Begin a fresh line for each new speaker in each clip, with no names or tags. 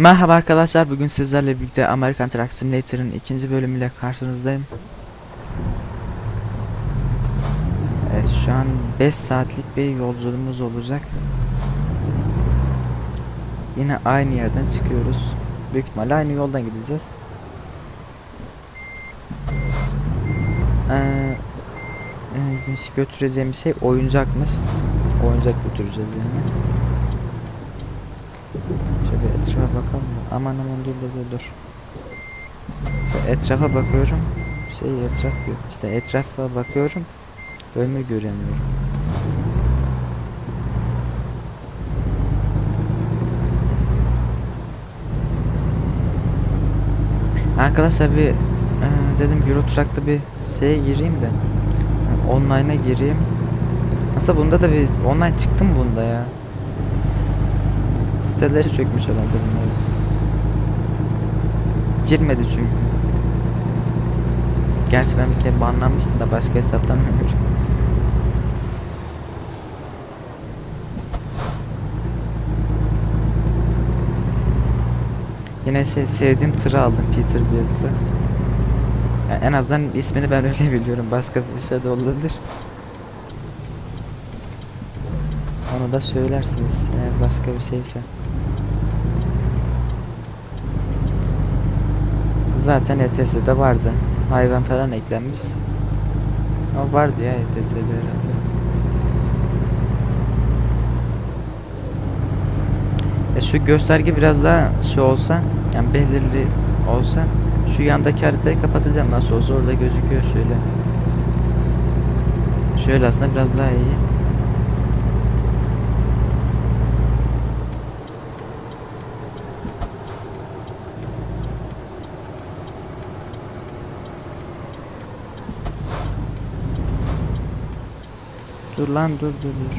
Merhaba arkadaşlar bugün sizlerle birlikte American Truck Simulator'ın ikinci bölümüyle karşınızdayım. Evet şu an 5 saatlik bir yolculuğumuz olacak. Yine aynı yerden çıkıyoruz. Büyük ihtimalle aynı yoldan gideceğiz. Ee, e, biz götüreceğimiz şey oyuncakmış. Oyuncak götüreceğiz yani. Etrafa bakalım mı? Aman aman dur dur dur etrafa bakıyorum. Şey etraf yok. İşte etrafa bakıyorum. Önümü göremiyorum. Arkadaşlar bir e, dedim Euro Truck'ta bir şeye gireyim de online'a gireyim. Aslında bunda da bir online çıktım bunda ya. Siteleri çökmüş herhalde bunların. Girmedi çünkü. Gerçi ben bir kere banlanmıştım da başka hesaptan bilmiyorum. Yine şey sevdiğim tırı aldım Peterbilt'ı. Yani en azından ismini ben öyle biliyorum. Başka bir şey de olabilir. Onu da söylersiniz eğer başka bir şeyse. Zaten ETS'de vardı. Hayvan falan eklenmiş. Ama vardı ya ETS'de herhalde. E şu gösterge biraz daha şu olsa, yani belirli olsa şu yandaki haritayı kapatacağım nasıl olsa orada gözüküyor şöyle. Şöyle aslında biraz daha iyi. Dur lan dur dur dur.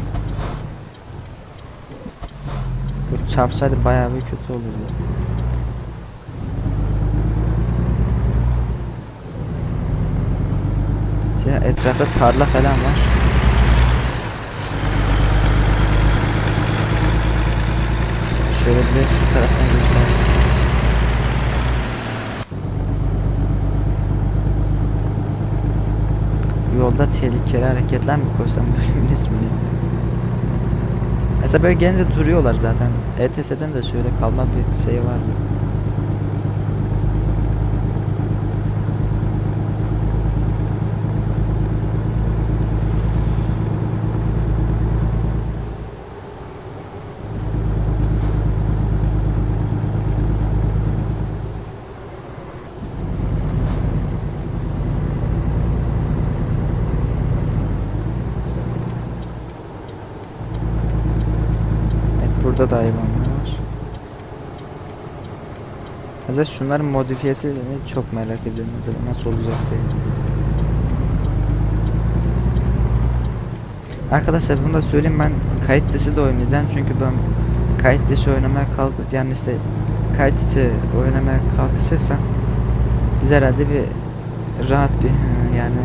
Bu çarpsaydı bayağı bir kötü olurdu. Şey, etrafta tarla falan var. Şöyle bir şu taraftan göstereyim. Yolda tehlikeli hareketler mi koysam bölümün ismini? Mesela böyle gelince duruyorlar zaten. ETS'den de şöyle kalma bir şey vardı. Evet burada da hayvanlar var. Mesela şunların modifiyesini çok merak ediyorum. Mesela nasıl olacak diye. Arkadaşlar bunu da söyleyeyim ben kayıt dışı da oynayacağım çünkü ben kayıt dışı oynamaya kalk yani işte kayıt içi oynamaya kalkışırsam biz herhalde bir rahat bir yani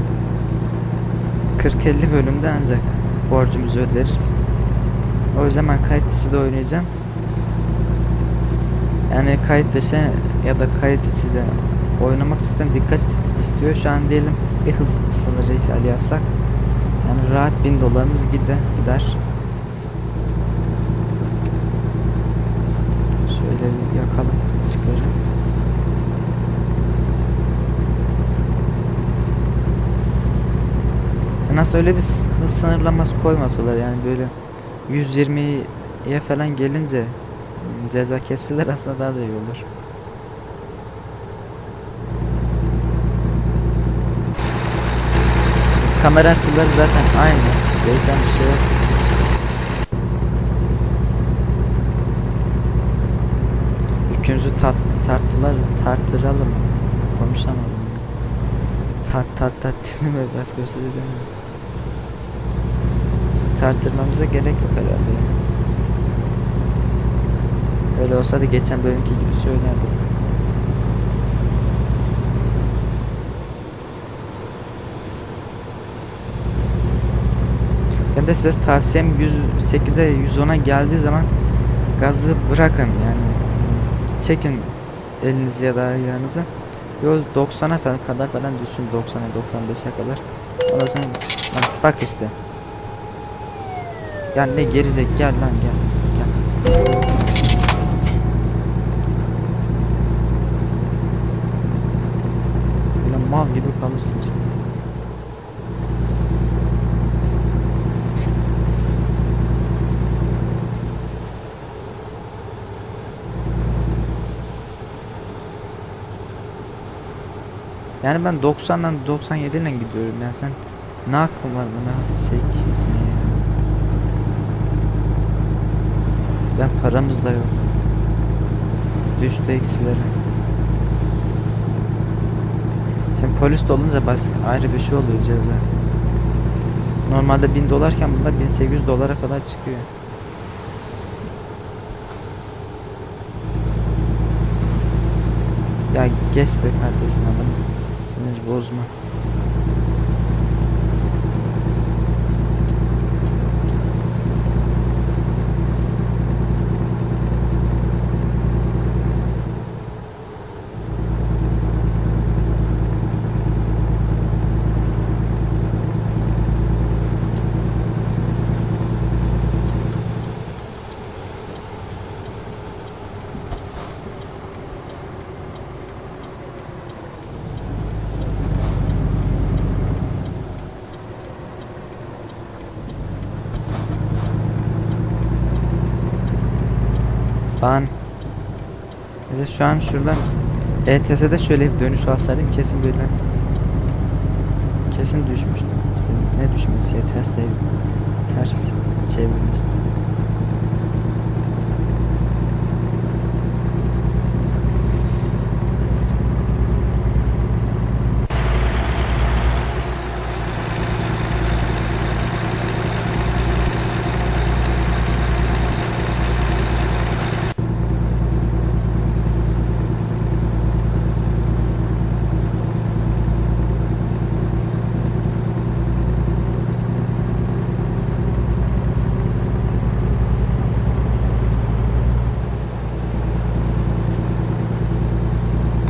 40-50 bölümde ancak borcumuzu öderiz. O yüzden ben kayıt dışı da oynayacağım. Yani kayıt dışı ya da kayıt içi de oynamak cidden dikkat istiyor. Şu an diyelim bir hız sınırı ihlali yapsak yani rahat bin dolarımız gide, gider. Şöyle bir yakalım ışıkları. Nasıl öyle bir hız sınırlaması koymasalar yani böyle 120'ye falan gelince ceza kesilir aslında daha da iyi olur. Kamera açıları zaten aynı. Değişen bir şey yok. Yükümüzü tat, tartılar, tartıralım. Konuşamadım. Tat tat tat dedim mi? Başka bir şey dedim mi? Tartırmamıza gerek yok herhalde. Öyle olsa da geçen bölümki gibi söylerdim. Ben de size tavsiyem 108'e 110'a geldiği zaman gazı bırakın yani çekin elinizi ya da ayağınızı. Yol 90'a falan kadar falan düşsün 90'a 95'e kadar. Ondan sonra bak işte. Ya ne gerizek gel lan gel. Gel. Böyle mal gibi kalırsın işte. Yani ben 90'dan 97 ile gidiyorum ya sen ne hakkın var bana şey kesmeye ya. Ben paramız da yok. Düştü eksilere. Şimdi polis de olunca bas ayrı bir şey oluyor ceza. Normalde 1000 dolarken bunda 1800 dolara kadar çıkıyor. Ya geç be kardeşim adam. Sinir bozma. Lan. Mesela şu an şuradan ETS'de şöyle bir dönüş alsaydım kesin böyle kesin düşmüştüm. İşte ne düşmesi ya ters devir, ters çevirmişti.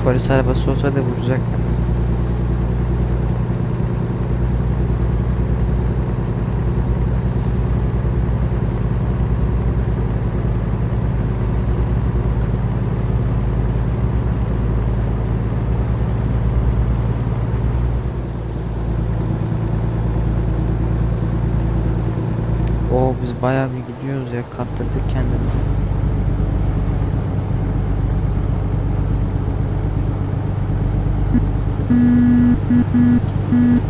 Polis arabası olsa da vuracaktım. Oo biz bayağı bir gidiyoruz ya kaptırdık kendimizi. うん。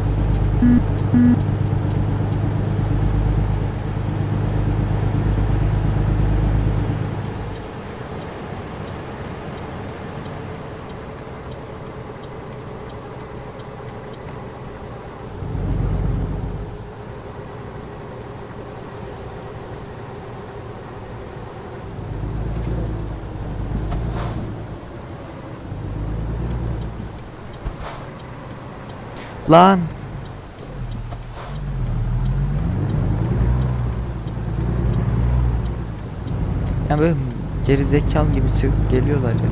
Lan. Yani böyle geri zekalı gibi çıkıp geliyorlar ya.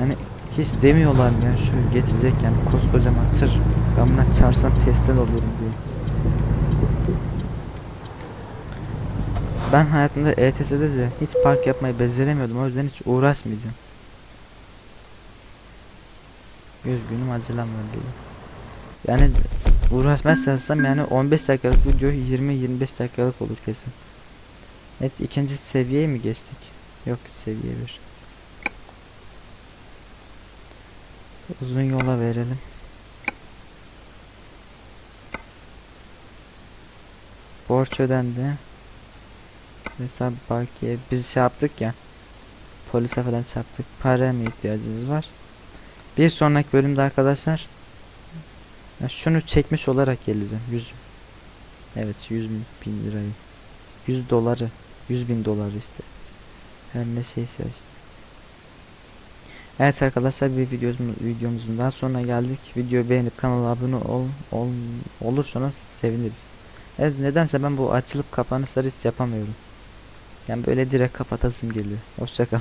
Yani hiç demiyorlar mı ya şu geçecek yani koskocaman tır. Ben buna çarsam pestel olurum diye. Ben hayatımda ETS'de de hiç park yapmayı beceremiyordum. O yüzden hiç uğraşmayacağım. Üzgünüm acelem var diye. Yani uğraşmazsam yani 15 dakikalık video 20-25 dakikalık olur kesin. Evet ikinci seviyeye mi geçtik? Yok seviye 1. Uzun yola verelim. Borç ödendi. Mesela bakiye biz şey yaptık ya. Polise falan çarptık. Para mı ihtiyacınız var? Bir sonraki bölümde arkadaşlar ya şunu çekmiş olarak geleceğim. 100 Evet 100 bin lirayı. 100 doları. 100 bin dolar işte. Her ne şeyse işte. Evet arkadaşlar bir videomuzun, videomuzun daha sonuna geldik. Videoyu beğenip kanala abone ol, ol olursanız seviniriz. Evet, nedense ben bu açılıp kapanışları hiç yapamıyorum. Yani böyle direkt kapatasım geliyor. Hoşçakal.